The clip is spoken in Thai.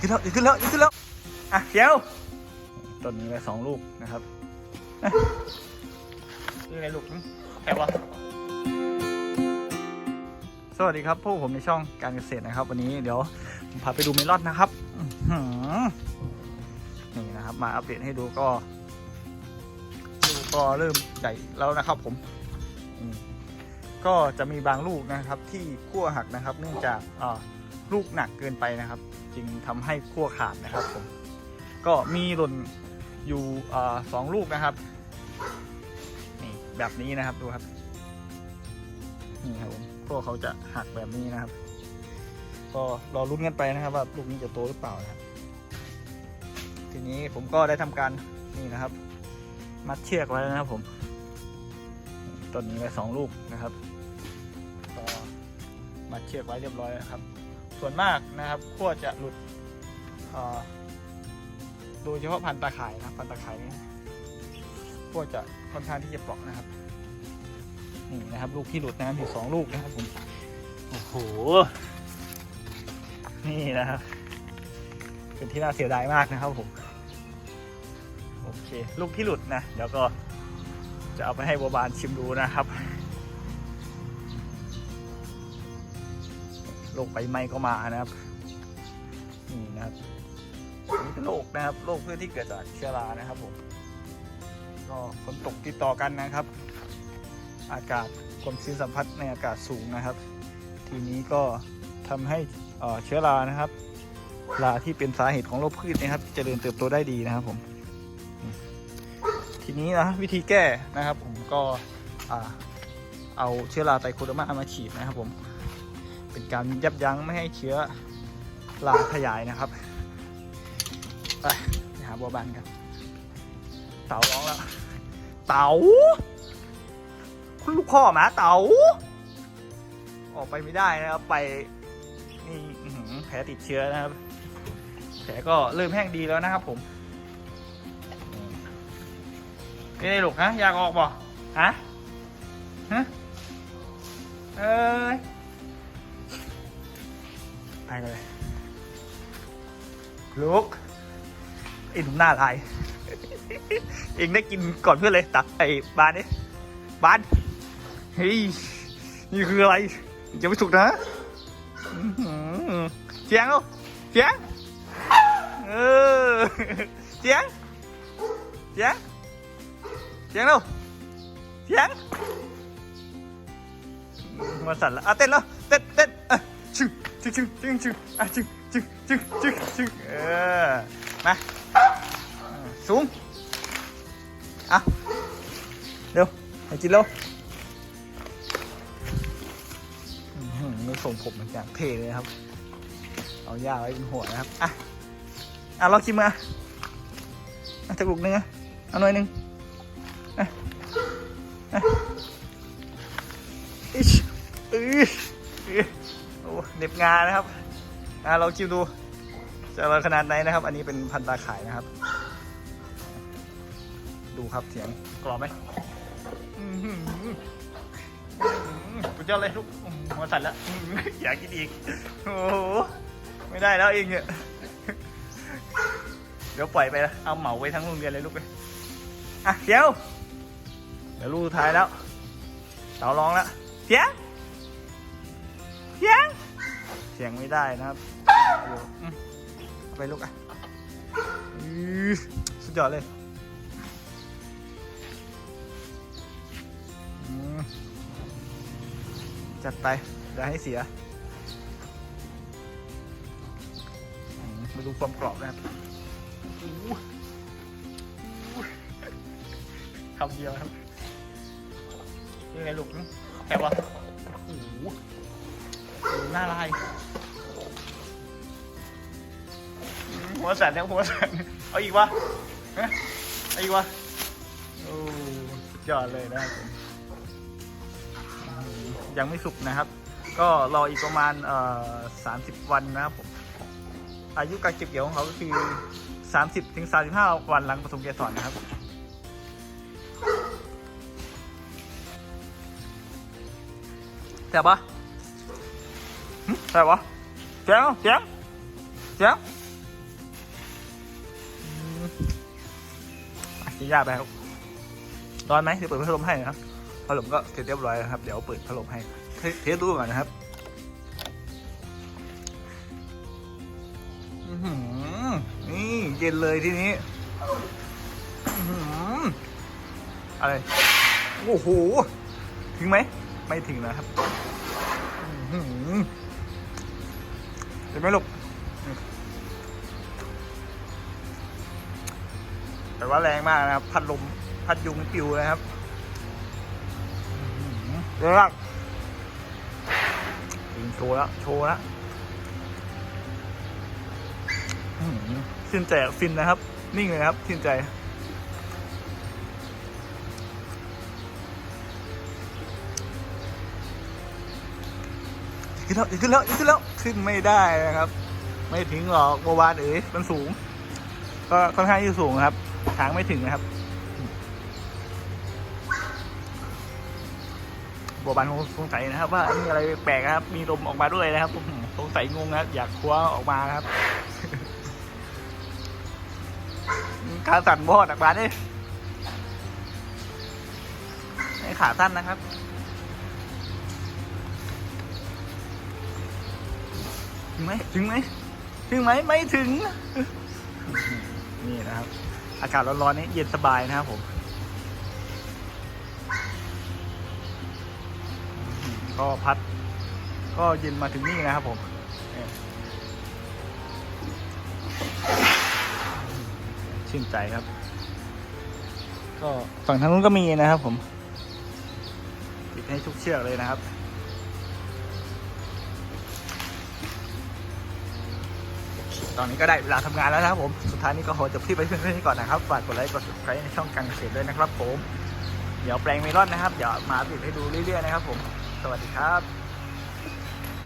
ขึ้นแล้วขึ้นแล้วขึ้นแล้วอะเขียวต้นนี้ไปสองลูกนะครับนี่อะไรลูกแค่วะสวัสดีครับพวกผมในช่องการเกษตรนะครับ วันนี้เดี๋ยวผมพาไปดูเมลอนนะครับนี่นะครับ มาอัปเดตให้ดูก็ลูกก็เริ่มใหญ่แล้วนะครับ ผมอืมก็จะมีบางลูกนะครับที่ขั้วหักนะครับ เนื่องจากอ่า ลูกหนักเกินไปนะครับ จึงทำให้ขั้วขาดนะครับผมก็มีหล่นอยู่สองลูกนะครับนี่แบบนี้นะครับดูครับนี่ครับผมขั้วเขาจะหักแบบนี้นะครับ ก็รอรุ้นกันไปนะครับ ว่าลูกนี้จะโตหรือเปล่านะครับทีนี้ผมก็ได้ทำการนี่นะครับ มัดเชือกไว้แล้วนะครับผมต้นนี้ไว้สองลูกนะครับก็มัดเชือกไว้เรียบร้อยแล้วครับ ส่วนมากนะครับขั้วจะหลุดโดยเฉพาะพันตาข่ายนะพันตาข่ายนี่ขั้วจะค่อนข้างที่จะเปราะนะครับนี่นะครับ ลูกที่หลุดนะครับอยู่สองลูกนะครับผมโอ้โหนี่นะครับเป็นที่น่าเสียดายมากนะครับผมโอเค ลูกที่หลุดนะเดี๋ยวก็จะเอาไปให้บัวบานชิมดูนะครับ โรคใบไหม้ก็มานะครับนี่นะครับนี่เป็นโรคนะครับโรคพื่อที่เกิดจากเชื้อรานะครับผมก็ฝนตกติดต่อกันนะครับ อากาศความชื้นสัมผัสในอากาศสูงนะครับ ทีนี้ก็ทำให้เอ่อเชื้อรานะครับราที่เป็นสาเหตุของโรคพืชนะครับจเจริญเติบโตได้ดีนะครับผม ทีนี้นะวิธีแก้นะครับ ผมก็อ่าเอาเชื้อราไตโคเดอร์มามาฉีดนะครับผม เป็นการยับยั้งไม่ให้เชื้อราขยายนะครับไปหาบัวบานกันเต่าร้องแล้วเต่าคุณลูกพ่อหมาเต่าออกไปไม่ได้นะครับไปนี่แผลติดเชื้อนะครับ แผลก็เริ่มแห้งดีแล้วนะครับ ผมนี่ได้ลูกฮะอยากออกบ่ฮะฮะเอ้ย ไปเลยลูกไอ้หนุ่มหน้าลาย เองได้กินก่อนเพื่อนเลยตักไอ้บานนี่บานเฮ้ยนี่คืออะไรอย่าไปถูกนะเสียงลูกเสียงเออเสียงเสียงเสียงลูกเสียงมาสั่นละอะเต้นแล้วเต้นเต้นอะชึ งชึงชึงชึงชึงอะชึงชึงชึงชึงชึงเออ มา สูง อะ เร็วให้กินเร็วอื้อหือนี่ส่งผมเหมือนกันเท่เลยครับ เอาย่าไว้บนหัวนะครับ อะ อะลองชิมมาอะอะตะกรุกหนึงอะ เอาหน่อยหนึงอะอะอิชอืออื้อโอ้ เหน็บงานะครับอ่าเราชิมดูจะอร่อยขนาดไหนนะครับ อันนี้เป็นพันตาข่ายนะครับ ดูครับเสียงกรอบไหมอื้อหืออื้อหือสุดยอดเลยลูกอื้อหือหัวสั่นแล้วอยากกินอีกโอ้โหไม่ได้แล้วเองเนี่ยเดี๋ยวปล่อยไปนะเอาเหมาไว้ทั้งโรงเรียนเลยลูกไปอะเดี๋ยวเดี๋ยวลูกสุดท้ายแล้วเต่าร้องแล้วเสียงเสียง สียงไม่ได้นะครับไปลูกอะสุดยอดเลยจัดไปอย่าให้เสียมาดูความกรอบนะครับคำเดียวครับยังไงลูกแค่ว่า หน้าลาย หัวสั่นเนี่ยหัวสั่นเอาอีกวะฮะเอาอีกวะโอ้ยอดเลยนะครับผมยังไม่สุกนะครับ ก็รออีกประมาณเอ่อสามสิบวันนะครับผม อายุการเก็บเกี่ยวของเขาก็คือสามสิบถึงสามสิบห้าวันหลังผสมเกสรนะครับแต่ปะ ใช่ปะเสียงเสียงเสียงกินยาไปรบร้อนไหมเดี๋ยวเปิดพัดลมให้นะพัดลมก็เสร็จเรียบร้อยแล้วครับ เดี๋ยวเปิดพัดลมให้เทสดูก่อนนะครับนี่เย็นเลยที่นี้อะไร โอ้โห ถึงไหม ไม่ถึงนะครับ เห็นไหมลูกแต่ว่าแรงมากนะครับ พัดลมพัดยุงปิวนะครับเรื่องยิงโชว์แล้วโชว์แล้วอื้อหือชื่นใจฟินนะครับ นิ่งเลยครับชื่นใจ ขึ้นแล้วขึ้นแล้วขึ้นแล้วขึ้นไม่ได้นะครับ ไม่ถึงหรอกโบวานเอ๋ยมันสูง ก็ค่อนข้างที่สูงครับทางไม่ถึงนะครับโบวานสงสัยนะครับ ว่ามีอะไรแปลกนะครับ มีลมออกมาด้วยนะครับสงสัยงงนะครับอยากคว้าออกมาครับขาสั่นบอดออกมาดิให้ขาสั้นนะครับ ถึงไหมถึงไหมถึงไหมไม่ถึง นี่นะครับ อากาศร้อนๆนี้เย็นสบายนะครับผม ก็พัด ก็เย็นมาถึงนี่นะครับผมชื่นใจครับ ก็ฝั่งทางนู้นก็มีนะครับผม ติดให้ทุกเชือกเลยนะครับ ตอนนี้ก็ได้เวลาทำงานแล้วนะครับผม สุดท้ายนี้ก็ขอจบที่ไปเพื่อนๆนี้ก่อนนะครับ ฝากกดไลค์ กด subscribe ในช่องกังเกษตรด้วยนะครับผม เดี๋ยวแปลงเมลอนนะครับ เดี๋ยวมาติดให้ดูเรื่อยๆนะครับผม สวัสดีครับ